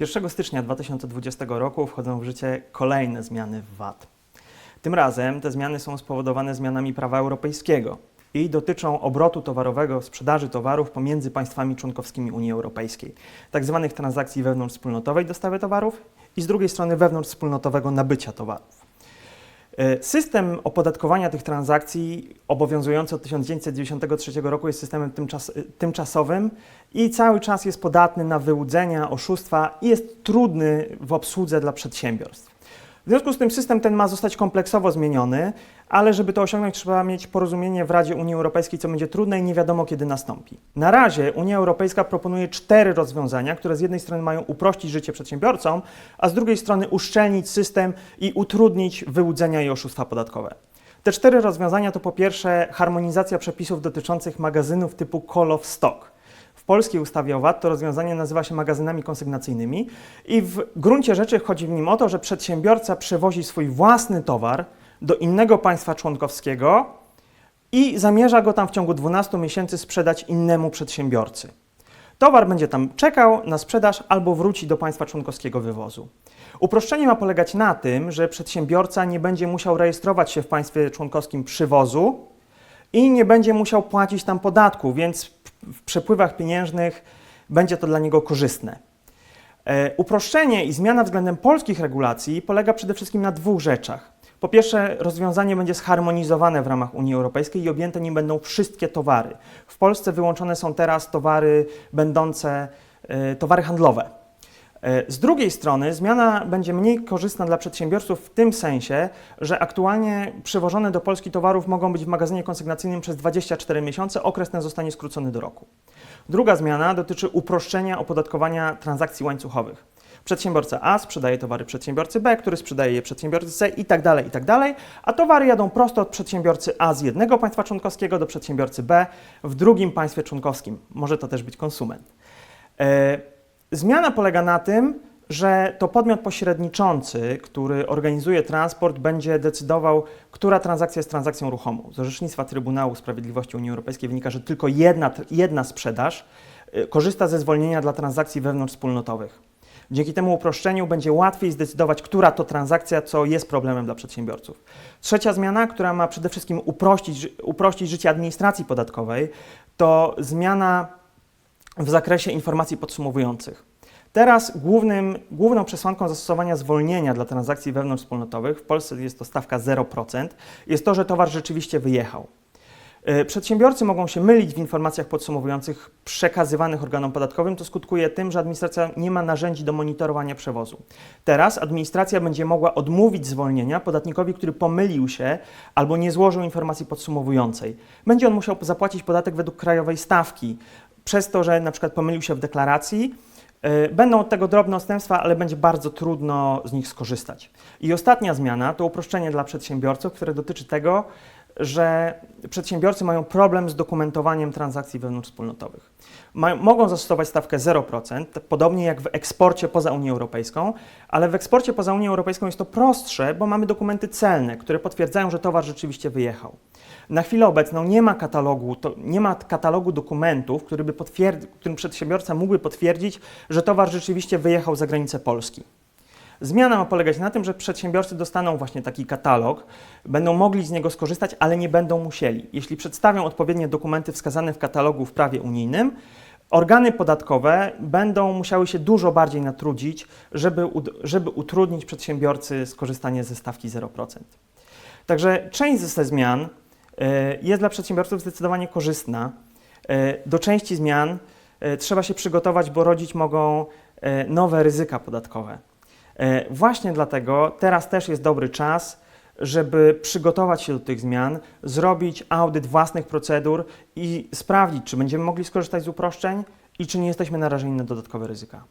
1 stycznia 2020 roku wchodzą w życie kolejne zmiany w VAT. Tym razem te zmiany są spowodowane zmianami prawa europejskiego i dotyczą obrotu towarowego, sprzedaży towarów pomiędzy państwami członkowskimi Unii Europejskiej, tak zwanych transakcji wewnątrzwspólnotowej dostawy towarów i z drugiej strony wewnątrzwspólnotowego nabycia towarów. E, System opodatkowania tych transakcji obowiązujący od 1993 roku jest systemem tymczas, tymczasowym i cały czas jest podatny na wyłudzenia, oszustwa i jest trudny w obsłudze dla przedsiębiorstw. W związku z tym system ten ma zostać kompleksowo zmieniony, ale żeby to osiągnąć, trzeba mieć porozumienie w Radzie Unii Europejskiej, co będzie trudne i nie wiadomo kiedy nastąpi. Na razie Unia Europejska proponuje cztery rozwiązania, które z jednej strony mają uprościć życie przedsiębiorcom, a z drugiej strony uszczelnić system i utrudnić wyłudzenia i oszustwa podatkowe. Te cztery rozwiązania to po pierwsze harmonizacja przepisów dotyczących magazynów typu call of stock. Polskiej ustawie o VAT to rozwiązanie nazywa się magazynami konsygnacyjnymi i w gruncie rzeczy chodzi w nim o to, że przedsiębiorca przewozi swój własny towar do innego państwa członkowskiego i zamierza go tam w ciągu 12 miesięcy sprzedać innemu przedsiębiorcy. Towar będzie tam czekał na sprzedaż albo wróci do państwa członkowskiego wywozu. Uproszczenie ma polegać na tym, że przedsiębiorca nie będzie musiał rejestrować się w państwie członkowskim przywozu i nie będzie musiał płacić tam podatku, więc w przepływach pieniężnych będzie to dla niego korzystne. E, Uproszczenie i zmiana względem polskich regulacji polega przede wszystkim na dwóch rzeczach. Po pierwsze, rozwiązanie będzie zharmonizowane w ramach Unii Europejskiej i objęte nim będą wszystkie towary. W Polsce wyłączone są teraz towary będące e, towary handlowe. E, Z drugiej strony zmiana będzie mniej korzystna dla przedsiębiorców w tym sensie, że aktualnie przywożone do Polski towarów mogą być w magazynie konsygnacyjnym przez 24 miesiące, okres ten zostanie skrócony do roku. Druga zmiana dotyczy uproszczenia opodatkowania transakcji łańcuchowych. Przedsiębiorca A sprzedaje towary przedsiębiorcy B, który sprzedaje je przedsiębiorcy C i tak dalej, i tak dalej, a towary jadą prosto od przedsiębiorcy A z jednego państwa członkowskiego do przedsiębiorcy B w drugim państwie członkowskim. Może to też być konsument. E, Zmiana polega na tym, że to podmiot pośredniczący, który organizuje transport, będzie decydował, która transakcja jest transakcją ruchomą. Z orzecznictwa Trybunału Sprawiedliwości Unii Europejskiej wynika, że tylko jedna, jedna sprzedaż y, korzysta ze zwolnienia dla transakcji wewnątrzwspólnotowych. Dzięki temu uproszczeniu będzie łatwiej zdecydować, która to transakcja, co jest problemem dla przedsiębiorców. Trzecia zmiana, która ma przede wszystkim uprościć, uprościć życie administracji podatkowej, to zmiana w zakresie informacji podsumowujących. Teraz głównym, główną przesłanką zastosowania zwolnienia dla transakcji wewnątrzwspólnotowych, w Polsce jest to stawka 0%, jest to, że towar rzeczywiście wyjechał. E, Przedsiębiorcy mogą się mylić w informacjach podsumowujących przekazywanych organom podatkowym, to skutkuje tym, że administracja nie ma narzędzi do monitorowania przewozu. Teraz administracja będzie mogła odmówić zwolnienia podatnikowi, który pomylił się albo nie złożył informacji podsumowującej. Będzie on musiał zapłacić podatek według krajowej stawki, przez to, że na przykład pomylił się w deklaracji. E, Będą od tego drobne odstępstwa, ale będzie bardzo trudno z nich skorzystać. I ostatnia zmiana to uproszczenie dla przedsiębiorców, które dotyczy tego, że przedsiębiorcy mają problem z dokumentowaniem transakcji wewnątrzwspólnotowych. Mogą zastosować stawkę 0%, podobnie jak w eksporcie poza Unię Europejską, ale w eksporcie poza Unię Europejską jest to prostsze, bo mamy dokumenty celne, które potwierdzają, że towar rzeczywiście wyjechał. Na chwilę obecną nie ma katalogu, to, nie ma katalogu dokumentów, który by którym przedsiębiorca mógłby potwierdzić, że towar rzeczywiście wyjechał za granicę Polski. Zmiana ma polegać na tym, że przedsiębiorcy dostaną właśnie taki katalog, będą mogli z niego skorzystać, ale nie będą musieli. Jeśli przedstawią odpowiednie dokumenty wskazane w katalogu w prawie unijnym, organy podatkowe będą musiały się dużo bardziej natrudzić, żeby, żeby utrudnić przedsiębiorcy skorzystanie ze stawki 0%. Także część ze zmian e, jest dla przedsiębiorców zdecydowanie korzystna. E, Do części zmian e, trzeba się przygotować, bo rodzić mogą nowe ryzyka podatkowe. E, Właśnie dlatego teraz też jest dobry czas, żeby przygotować się do tych zmian, zrobić audyt własnych procedur i sprawdzić, czy będziemy mogli skorzystać z uproszczeń i czy nie jesteśmy narażeni na dodatkowe ryzyka.